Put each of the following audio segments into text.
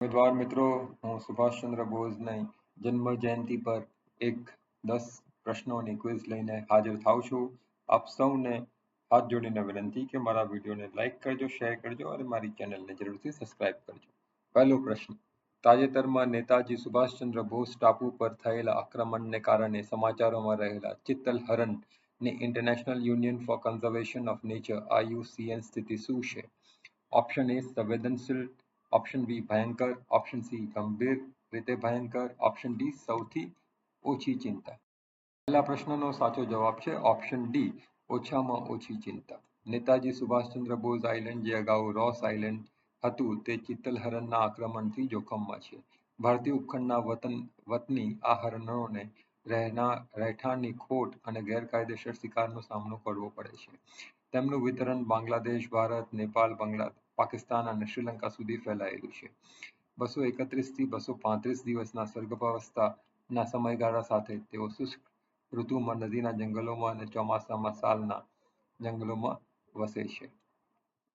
ઉમેદવાર મિત્રો, હું સુભાષચંદ્ર બોઝની જન્મ જયંતિ પર એક દસ પ્રશ્નોની ક્વિઝ લઈને હાજર થાઉં છું. આપ સૌને હાથ જોડીને વિનંતી કે મારા વિડીયોને લાઇક કરજો, શેર કરજો અને મારી ચેનલને જરૂરથી સબસ્ક્રાઇબ કરજો. પહેલો પ્રશ્ન, તાજેતરમાં નેતાજી સુભાષચંદ્ર બોઝ ટાપુ પર થયેલા આક્રમણને કારણે સમાચારોમાં રહેલા chital હરણની international union for conservation of nature IUCN સ્થિતિ શું છે? ઓપ્શન એ, સંવેદનશીલ ઓપ્શન બી ભયંકર. ઓપ્શન સી ગંભીર રીતે ભયંકર. ઓપ્શન ડી સૌથી ઓછી ચિંતા. પહેલા પ્રશ્નનો સાચો જવાબ છે ઓપ્શન ડી ઓછામાં ઓછી ચિંતા. નેતાજી સુભાષચંદ્ર બોઝ આઇલેન્ડ જે અગાઉ રોસ આઇલેન્ડ હતું, તે ચિત્તલ હરણના આક્રમણથી જોખમમાં છે. ભારતીય ઉપખંડના વતન, વતની આ હરણોને રહેના, રહેઠાણની ખોટ અને ગેરકાયદેસર શિકારનો સામનો કરવો પડે છે. તેમનું વિતરણ બાંગ્લાદેશ, ભારત, નેપાળ, બાંગ્લા પાકિસ્તાન અને શ્રીલંકા સુધી ફેલાયેલું છે. બસો એકત્રીસથી બસો પાંત્રીસ દિવસના સ્વર્ગભાવસ્થાના સમયગાળા સાથે તેઓ શુષ્ક ઋતુમાં નદીના જંગલોમાં અને ચોમાસામાં સાલના જંગલોમાં વસે છે.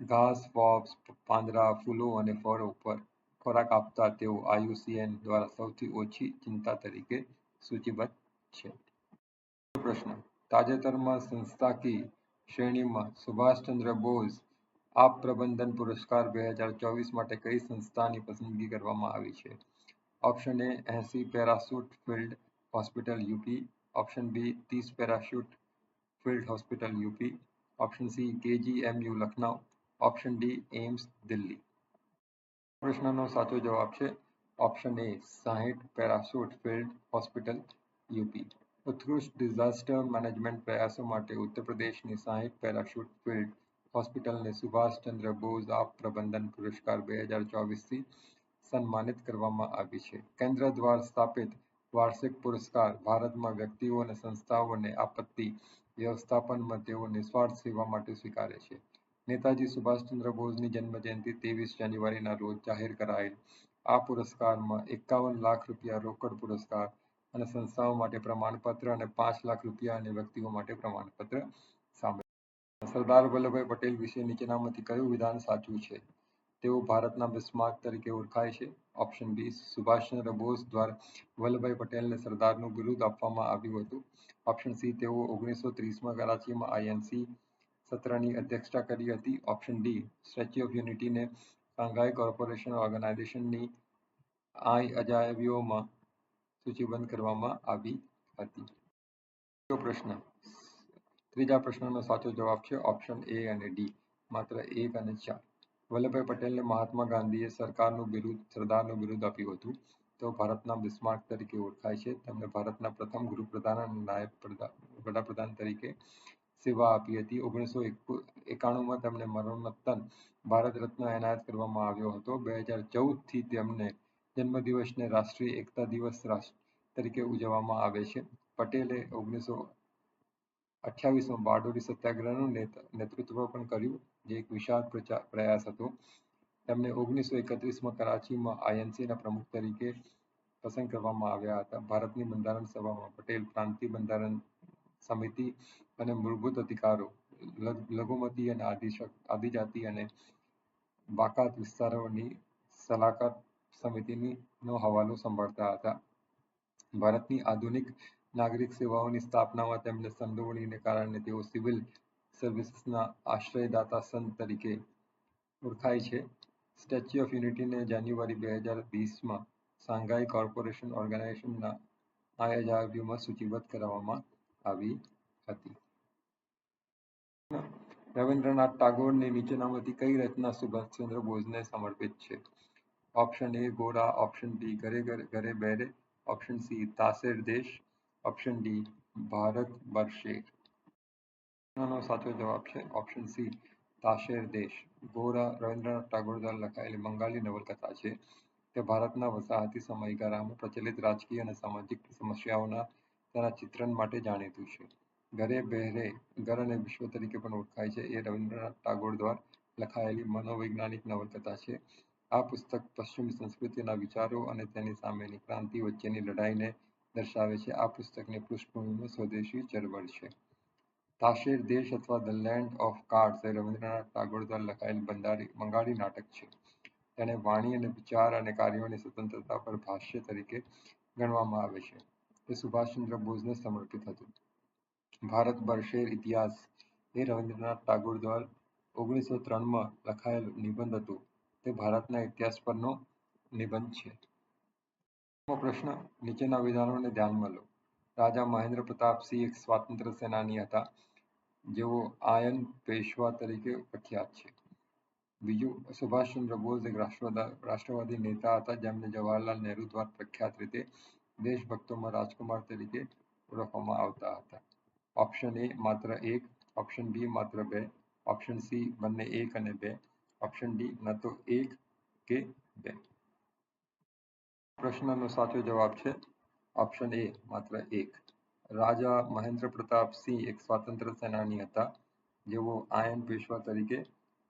ઘાસ, ફોક્સ પાંદડા ફૂલો અને ફળો પર ખોરાક આપતા તેઓ આયુસીએન દ્વારા સૌથી ઓછી ચિંતા તરીકે સૂચિબદ્ધ છે. પ્રશ્ન. તાજેતરમાં સંસ્થાકીય શ્રેણીમાં સુભાષચંદ્ર બોઝ આપ પ્રબંધન પુરસ્કાર બે હજાર ચોવીસ માટે કઈ સંસ્થાની પસંદગી કરવામાં આવી છે? Option A AC parachute field hospital UP, option B ત્રીસ parachute field hospital UP, option C KGMU Lucknow, option D AIIMS Delhi. પ્રશ્નનો સાચો જવાબ છે ઓપ્શન એ સાહીઠ પેરાશૂટ ફિલ્ડ હોસ્પિટલ યુપી. ઉત્કૃષ્ટ ડિઝાસ્ટર મેનેજમેન્ટ પ્રયાસો માટે ઉત્તર પ્રદેશની સાહીઠ પેરાશૂટ ફિલ્ડ હોસ્પિટલને સુભાષચંદ્ર બોઝ આપ પ્રબંધન પુરસ્કાર બે હજાર ચોવીસથી સન્માનિત કરવામાં આવી છે. કેન્દ્ર દ્વારા સ્થાપિત વાર્ષિક પુરસ્કાર ભારતમાં વ્યક્તિઓ અને સંસ્થાઓને આપત્તિ વ્યવસ્થાપનમાં તેઓ નિસ્વાર્થ સેવા માટે સ્વીકારે છે. નેતાજી સુભાષચંદ્ર બોઝની જન્મજયંતિ ત્રેવીસ જાન્યુઆરીના રોજ જાહેર કરાયેલ. આ પુરસ્કારમાં એકાવન લાખ રૂપિયા રોકડ પુરસ્કાર અને સંસ્થાઓ માટે પ્રમાણપત્ર અને પાંચ લાખ રૂપિયા અને વ્યક્તિઓ માટે પ્રમાણપત્ર સરદાર વલ્લભભાઈ પટેલ વિશે નીચેનામાંથી કયું વિધાન સાચું છે? તેઓ ભારતના બિસ્માર્ક તરીકે ઓળખાય છે. ઓપ્શન બી સુભાષચંદ્ર બોઝ દ્વારા વલ્લભભાઈ પટેલને સરદારનું બિરુદ આપવામાં આવ્યું હતું. ઓપ્શન સી તેઓ ઓગણીસો ત્રીસમાં કરાચીમાં આઈએનસી સત્રની અધ્યક્ષતા કરી હતી. ઓપ્શન ડી સ્ટેચ્યુ ઓફ યુનિટીને શાંઘાઈ કોર્પોરેશન ઓર્ગેનાઇઝેશનની આઈ અજાયબીઓમાં સૂચિબદ્ધ કરવામાં આવી હતી. પ્રશ્ન ત્રીજા પ્રશ્નનો સાચો જવાબ છે ઓપ્શન એ અને ડી માત્ર એક અને ચાર. વલ્લભભાઈ પટેલને મહાત્મા ગાંધીએ સરકારનું બિરુદ સરદારનું બિરુદ આપ્યું હતું. તેઓ ભારતના બિસ્માર્ક તરીકે ઓળખાય છે. તેમણે ભારતના પ્રથમ ગૃહપ્રધાન અને નાયબ વડાપ્રધાન તરીકે સેવા આપી હતી. ઓગણીસો એકાણુંમાં તેમને મરણોત્તર ભારત રત્ન એનાયત કરવામાં આવ્યો હતો. બે હજાર ચૌદથી તેમને જન્મદિવસને રાષ્ટ્રીય એકતા દિવસ તરીકે ઉજવવામાં આવે છે. પટેલે ઓગણીસો અઠ્યાવીસમાં બારડોલી સત્યાગ્રહનું નેતૃત્વ પણ કર્યું, જે એક વિશાળ પ્રયાસ હતો. તેમને ઓગણીસો એકત્રીસમાં કરાચીમાં આઈએનસીના પ્રમુખ તરીકે પસંદ કરવામાં આવ્યા હતા. ભારતની બંધારણ સભામાં પટેલ પ્રાંતિય બંધારણ સમિતિ અને મૂળભૂત અધિકારો લઘુમતી અને આદિજાતિ અને બાકાત વિસ્તારોની સલાહકાર સમિતિની નો હવાલો સંભાળતા હતા. ભારતની આધુનિક નાગરિક સેવાઓની સ્થાપનામાં તેમને સંડોવણીને કારણે તેઓ સિવિલ સર્વિસીસના આશ્રયદાતા સંત તરીકે ઓળખાય છે. સ્ટેચ્યુ ઓફ યુનિટીને જાન્યુઆરી બે હજાર વીસમાં શાંઘાઈ કોર્પોરેશન ઓર્ગેનાઇઝેશનના આયોજકોમાં સૂચિબદ્ધ કરવામાં આવી હતી. રવિન્દ્રનાથ ટાગોરની નીચેનામાંથી કઈ રચના સુભાષચંદ્ર બોઝને સમર્પિત છે? ઓપ્શન એ, ગોરા, ઓપ્શન બી, ઘરે ઘરે બેરે, ઓપ્શન સી તાસેર દેશ ઓપ્શન ડી ભારત વર્ષે સાચો જવાબ છે ઓપ્શન સી તાશેર દેશ ગોરા રવિન્દ્રનાથ ટાગોર દ્વારા લખાયેલી બંગાળી નવલકથા છે તે ભારતના વસાહતી સમયગાળામાં પ્રચલિત રાજકીય અને સામાજિક સમસ્યાઓના તેના ચિત્રણ માટે જાણીતું છે. ઘરે બહેરે, ઘર અને વિશ્વ તરીકે પણ ઓળખાય છે, એ રવિન્દ્રનાથ ટાગોર દ્વારા લખાયેલી મનોવૈજ્ઞાનિક નવલકથા છે. આ પુસ્તક પશ્ચિમી સંસ્કૃતિના વિચારો અને તેની સામેની ક્રાંતિ વચ્ચેની લડાઈને દર્શાવે છે, આ પુસ્તકની પૃષ્ઠભૂમિમાં સ્વદેશી ચળવળ છે. તાશેર દેશ અથવા ધ લેન્ડ ઓફ કાર્ડ્સ એ રવિન્દ્રનાથ ટાગોર દ્વારા લખાયેલ બંગાળી નાટક છે. તેને વાણી અને વિચાર અને કાર્યોની સ્વતંત્રતા પર ભાષ્ય તરીકે ગણવામાં આવે છે. તે સુભાષચંદ્ર બોઝને સમર્પિત હતું. ભારત વર્ષે ઇતિહાસ એ રવિન્દ્રનાથ ટાગોર દ્વારા ઓગણીસો ત્રણમાં લખાયેલ નિબંધ હતું. તે ભારતના ઇતિહાસ પરનો નિબંધ છે. પ્રશ્ન, નીચેના વિધાનોને ધ્યાનમાં લો. રાજા મહેન્દ્ર પ્રતાપસિંહ એક સ્વાતંત્ર્ય સેનાની હતા, જેઓ આયન પેશવા તરીકે પ્રખ્યાત છે. બીજું, સુભાષચંદ્ર બોઝ એક રાષ્ટ્રવાદી નેતા હતા, જેમને જવાહરલાલ નહેરુ દ્વારા પ્રખ્યાત રીતે દેશભક્તોમાં રાજકુમાર તરીકે ઓળખવામાં આવતા હતા. ઓપ્શન એ માત્ર એક, ઓપ્શન બી માત્ર બે, ઓપ્શન સી બંને એક અને બે, ઓપ્શન ડી ન તો એક કે બે. પ્રશ્નનો સાચો જવાબ છે ઓપ્શન એ માત્ર એક. રાજા મહેન્દ્ર પ્રતાપ સિંહ એક સ્વાતંત્ર્ય સેનાની હતા, જેઓ આયન પેશવા તરીકે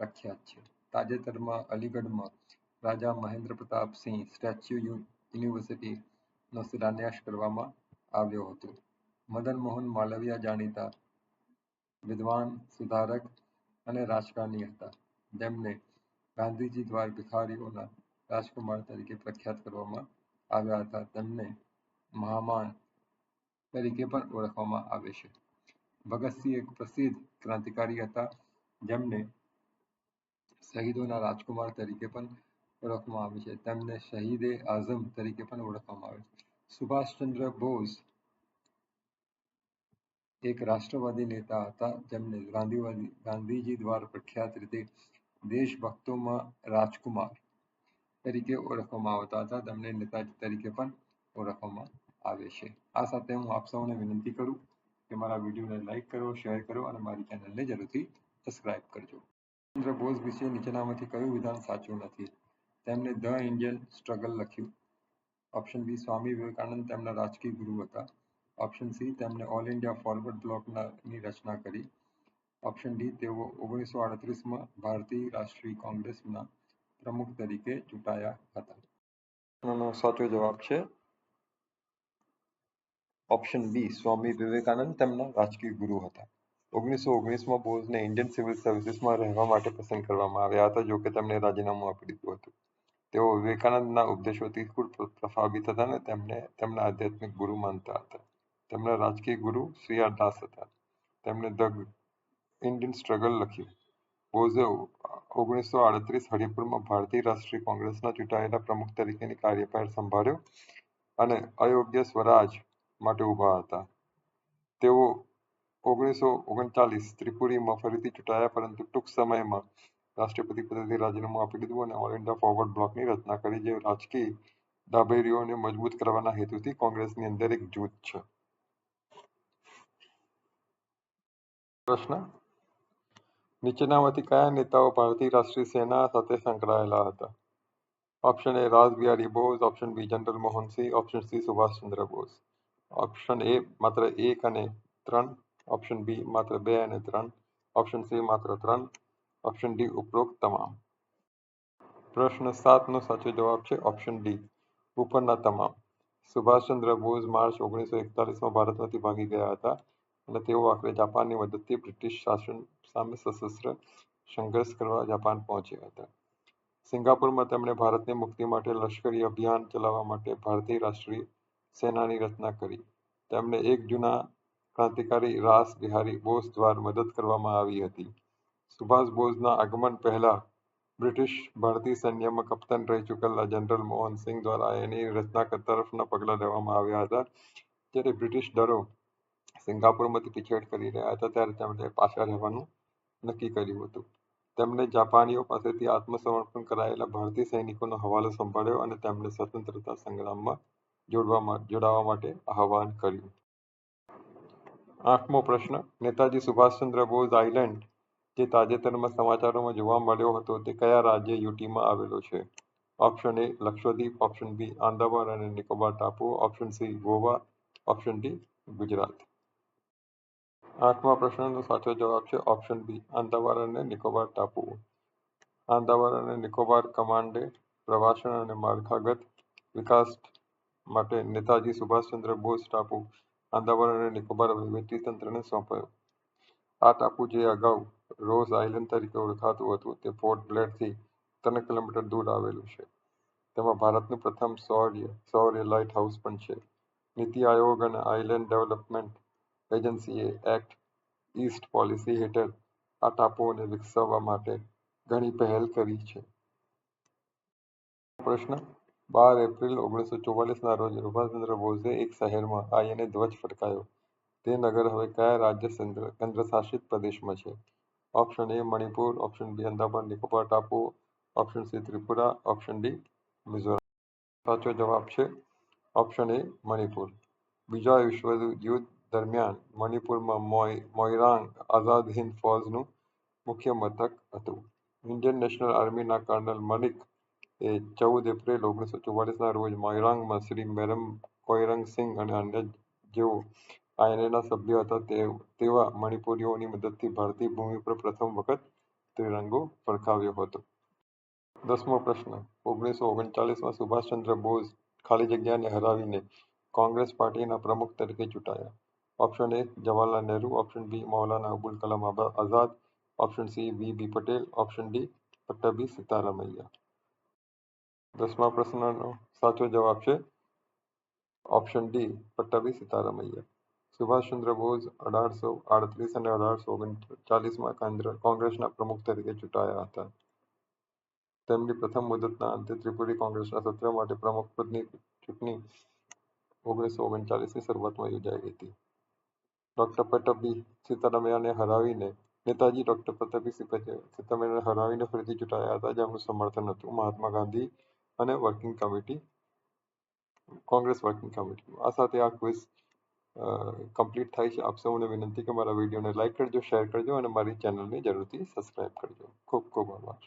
પ્રખ્યાત છે. તાજેતરમાં અલીગઢમાં રાજા મહેન્દ્ર પ્રતાપ સિંહ સ્ટેચ્યુ યુનિવર્સિટીનો શિલાન્યાસ કરવામાં આવ્યો હતો. મદન મોહન માલવિયા જાણીતા વિદ્વાન, સુધારક અને રાજકારણી હતા. જેમને ગાંધીજી દ્વાર ભિખારીઓના રાજકુમાર તરીકે પ્રખ્યાત કરવામાં આવ્યા હતા. તેમને મહામાન તરીકે પણ ઓળખવામાં આવે છે. ભગતસિંહ એક પ્રસિદ્ધ ક્રાંતિકારી હતા, જેમને શહીદોના રાજકુમાર તરીકે પણ ઓળખવામાં આવે છે. તેમને શહીદે આઝમ તરીકે પણ ઓળખવામાં આવે છે. સુભાષચંદ્ર બોઝ એક રાષ્ટ્રવાદી નેતા હતા, જેમને ગાંધીવાદી, ગાંધીજી દ્વારા પ્રખ્યાત રીતે દેશભક્તોમાં રાજકુમાર તરીકે ઓળખવામાં આવતા હતા. તેમને નેતાજી તરીકે પણ ઓળખવામાં આવે છે. આ સાથે હું આપ સૌને વિનંતી કરું કે મારા વિડીયોને લાઇક કરો, શેર કરો અને મારી ચેનલને જરૂરથી સબસ્ક્રાઇબ કરજો. ચંદ્ર બોઝ વિશે નીચેનામાંથી કયું વિધાન સાચું નથી? તેમણે ધ ઇન્ડિયન સ્ટ્રગલ લખ્યું. ઓપ્શન બી સ્વામી વિવેકાનંદ તેમના રાજકીય ગુરુ હતા. ઓપ્શન સી તેમણે ઓલ ઇન્ડિયા ફોરવર્ડ બ્લોકની રચના કરી. ઓપ્શન ડી તેઓ ઓગણીસો આડત્રીસમાં ભારતીય રાષ્ટ્રીય કોંગ્રેસના પ્રમુખ તરીકે ચૂંટાયા હતા. સાચો જવાબ છે ઓપ્શન બી સ્વામી વિવેકાનંદ તેમના રાજકીય ગુરુ હતા. ઓગણીસો ઓગણીસમાં બોઝને ઇન્ડિયન સિવિલ સર્વિસીસમાં રહેવા માટે પસંદ કરવામાં આવ્યા હતા, જોકે તેમણે રાજીનામું આપી દીધું હતું. તેઓ વિવેકાનંદના ઉપદેશોથી પ્રભાવિત હતા અને તેમને તેમના આધ્યાત્મિક ગુરુ માનતા હતા. તેમના રાજકીય ગુરુ સી દાસ હતા. તેમણે ધ ઇન્ડિયન સ્ટ્રગલ લખ્યું. બોઝે ઓગણીસો આડત્રીસ હરિપુરમાં ભારતીય રાષ્ટ્રીય કોંગ્રેસના ચૂંટાયેલા પ્રમુખ તરીકેની કાર્યભાર સંભાળ્યો અને અયોગ્ય સ્વરાજ માટે ઊભા હતા. તેઓ ઓગણીસો ઓગણચાલીસ ત્રિપુરીમાં ફરીથી ચૂંટાયા પરંતુ ટૂંક સમયમાં રાષ્ટ્રપતિ પદેથી રાજીનામું આપી દીધું અને ઓલ ઇન્ડિયા ફોરવર્ડ બ્લોકની રચના કરી, જે રાજકીય ડાબેરીઓને મજબૂત કરવાના હેતુથી કોંગ્રેસની અંદર એક જૂથ છે. પ્રશ્ન નીચેનામાંથી કયા નેતાઓ ભારતીય રાષ્ટ્રીય સેના સાથે સંકળાયેલા હતા? Option A Rajbihari Bose. Option B general Mohansingh option C Subhashchandra Bose. Option A માત્ર એક અને ત્રણ. ઓપ્શન બી માત્ર બે અને ત્રણ. ઓપ્શન સી માત્ર ત્રણ. ઓપ્શન ડી ઉપરોક્ત તમામ. પ્રશ્ન સાતનો સાચો જવાબ છે ઓપ્શન ડી ઉપરના તમામ. સુભાષચંદ્ર બોઝ માર્ચ ઓગણીસો એકતાલીસમાં ભારતમાંથી ભાગી ગયા હતા. અને તેઓ આખરે જાપાનની મદદથી બ્રિટિશ શાસન સામે સશસ્ત્ર સંઘર્ષ કરવા જાપાન પહોંચ્યા હતા. સિંગાપુરમાં તેમણે ભારતની મુક્તિ માટે લશ્કરી અભિયાન ચલાવવા માટે ભારતીય રાષ્ટ્રીય સેનાની રચના કરી. તેમને એક જૂના ક્રાંતિકારી રાસ બિહારી બોઝ દ્વારા મદદ કરવામાં આવી હતી. સુભાષ બોઝના આગમન પહેલા બ્રિટિશ ભારતીય સૈન્યમાં કપ્તાન રહી ચૂકેલા જનરલ મોહન સિંહ દ્વારા એની રચના તરફના પગલાં લેવામાં આવ્યા હતા. જ્યારે બ્રિટિશ દળો સિંગાપુરમાંથી ટિકિટ કરી રહ્યા હતા, ત્યારે તેમણે પાછા રહેવાનું નક્કી કર્યું હતું. તેમણે જાપાનીઓ પાસેથી આત્મસમર્પણ કરાયેલા ભારતીય સૈનિકોનો હવાલો સંભાળ્યો અને તેમણે સ્વતંત્રતા સંગ્રામમાં જોડવા જોડાવા માટે આહવાન કર્યું. આઠમો પ્રશ્ન, નેતાજી સુભાષચંદ્ર બોઝ આઇલેન્ડ, જે તાજેતરમાં સમાચારોમાં જોવા મળ્યો હતો, તે કયા રાજ્ય યુટીમાં આવેલો છે? Option A, Lakshadweep, option B, Andaman અને નિકોબાર ટાપુ option C, Goa, option D, Gujarat. આઠમા પ્રશ્નનો સાચો જવાબ છે ઓપ્શન બી આંદામાન અને નિકોબાર ટાપુઓ આંદામાન અને નિકોબાર કમાન્ડે પ્રવાસન અને માળખાગત વિકાસ માટે નેતાજી સુભાષચંદ્ર બોઝ ટાપુ આંદામાન અને નિકોબાર તંત્રને સોંપાયો. આ ટાપુ જે અગાઉ રોઝ આઇલેન્ડ તરીકે ઓળખાતું હતું તે પોર્ટ બ્લેરથી ત્રણ કિલોમીટર દૂર આવેલું છે. તેમાં ભારતનું પ્રથમ સૌર્ય સૌર્ય લાઇટ હાઉસ પણ છે. નીતિ આયોગ અને આઇલેન્ડ ડેવલપમેન્ટ એજન્સીએ એક્ટ ઇસ્ટ પોલિસી હેઠળ આ ટાપુઓને વિકસાવવા માટે ઘણી પહેલ કરી છે. પ્રશ્ન, બાર એપ્રિલ ઓગણીસો ચોવાલીસના રોજ સુભાષચંદ્ર બોઝે એક શહેરમાં આવીને ધ્વજ ફટકાયો તે નગર હવે કયા રાજ્ય કેન્દ્રશાસિત પ્રદેશમાં છે? Option A Manipur, option B Andaman, Nicobar ટાપુ option C Tripura, option D Mizoram સાચો જવાબ છે ઓપ્શન એ મણિપુર. બીજા વિશ્વ યુદ્ધ દરમિયાન મણિપુરમાં મોઇરાંગ આઝાદ હિંદ ફૌજનું મુખ્ય મથક હતું. ઇન્ડિયન નેશનલ આર્મીના કર્નલ મલિક એ ચૌદ એપ્રિલ ઓગણીસો ચુમ્માલીસના રોજ મોઇરાંગમાં શ્રી મેરમ કોઇરંગ સિંઘ અને અન્ય જેઓ આઈએનએના સભ્ય હતા તેવા મણિપુરીઓની મદદથી ભારતીય ભૂમિ પર પ્રથમ વખત ત્રિરંગો ફરકાવ્યો હતો. દસમો પ્રશ્ન. ઓગણીસો ઓગણચાલીસમાં સુભાષચંદ્ર બોઝ ખાલી જગ્યાને હરાવીને કોંગ્રેસ પાર્ટીના પ્રમુખ તરીકે ચૂંટાયા. Option A Jawaharlal Nehru option B Maulana Abul Kalam Azad option C V B Patel option D Pattabhi Sitaramayya દસમા પ્રશ્નનો સાચો જવાબ છે ઓપ્શન ડી પટ્ટભી સીતારામૈયા સુભાષચંદ્ર બોઝ અઢારસો આડત્રીસ અને અઢારસો ઓગણચાલીસમાં કોંગ્રેસના પ્રમુખ તરીકે ચૂંટાયા હતા તેમની પ્રથમ મુદતના અંતે ત્રિપુરી કોંગ્રેસના સત્ર માટે પ્રમુખ પદની ચૂંટણી ઓગણીસો ઓગણચાલીસની શરૂઆતમાં યોજાઈ હતી ડોક્ટર પટ્ટભી સીતારામૈયાને હરાવીને નેતાજી ડોક્ટર પટ્ટભી સીતારામૈયાને હરાવીને ફરીથી ચૂંટાયા હતા જેમનું સમર્થન હતું. મહાત્મા ગાંધી અને working committee, Congress working committee. આ સાથે આ ક્વિઝ કમ્પ્લીટ થાય છે. આપ સૌને વિનંતી કે મારા વિડીયોને લાઇક કરજો શેર કરજો અને મારી ચેનલને જરૂરથી સબસ્ક્રાઈબ કરજો. ખૂબ ખૂબ આભાર.